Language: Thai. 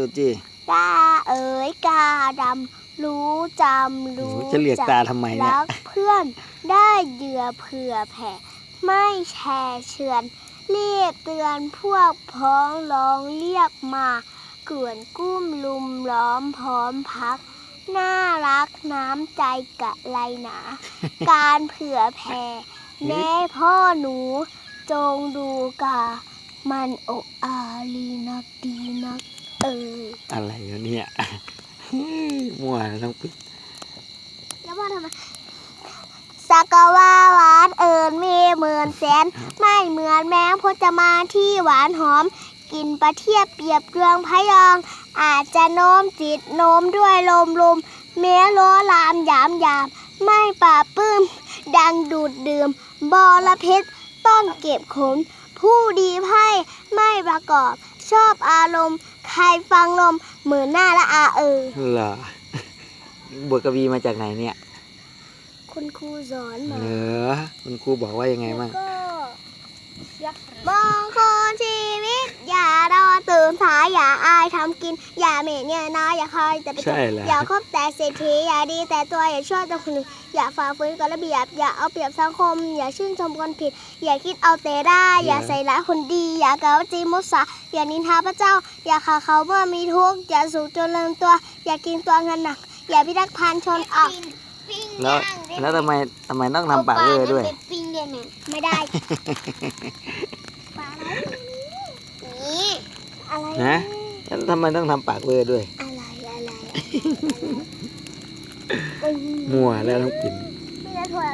ดูจีกาเอ๋ยกาดำรู้จำรู้จะเรียกตาทำไมเนี่ยรักเพื่อนได้เหยื่อเผื่อแผ่ ไม่แชร์เชือนเรียกเตือนพวกพ้องร้องเรียกมาเกลื่อนกุ้มลุมล้อมพร้อมพัก น่ารักน้ำใจกะไรหนา การเผื่อแผ่แม่พ่อหนู จงดูกา มันอกอารีนักดีนักเอะไรวะเนี่ยมั่วทั้งปิ๊กแล้วว่าทำไมสักวาหวานเอิญมีหมื่นแสน ไม่เหมือนแมงพจมานที่หวานหอมกินประเทียบเปียบเรืองพยอง อาจจะโน้มจิตโน้มด้วยลมลมเม้ล้อลามยามยามไม่ป่าปื้ม ดังดูดดื่ม บอระเพ็ดต้องเก็บขนผู้ดีไพ่ไม่ประกอบชอบอารมณ์ ใครฟังลมเหมือนหน้าละอาเออเหรอบทกวีมาจากไหนเนี่ย คุณครูสอนมาเหรอคุณครูบอกว่ายังไงบ้าง แล้วก็มองคนชีวิตอย่ารอ ตื่นสายอย่าอายทำกิน อย่าเหม็นอย่าน้อยอย่าคอยแต่ไปใช่เหรออย่าคบแต่เศรษฐีอย่าดีแต่ตัวอย่าช่วยแต่คนอื่นอย่าฝ่าฝืนกฎระเบียบ อย่าเอาเปรียบสังคม อย่าชื่นชมคนผิด อย่าคิดเอาแต่ได้ อย่าใส่ร้ายคนดี อย่าเกาจีมุสาอย่านินทาพระเจ้า อย่าขาเขาเมื่อมีทุกข์อย่าสูบจนลืมตัว อย่ากินตัวเงินหนัก อย่าพิทักษ์พันชนออก แล้วแล้วทำไมทำไมต้องทำปากเวอร์ด้วย ปิ้งได้ไหมไม่ได้ปลาอะไรนี่ อะไรฮะแล้วทำไมต้องทำปากเวอร์ด้วย อะไรอะไรมั่วแล้วทั้งปิ่นมีแต่ถั่ว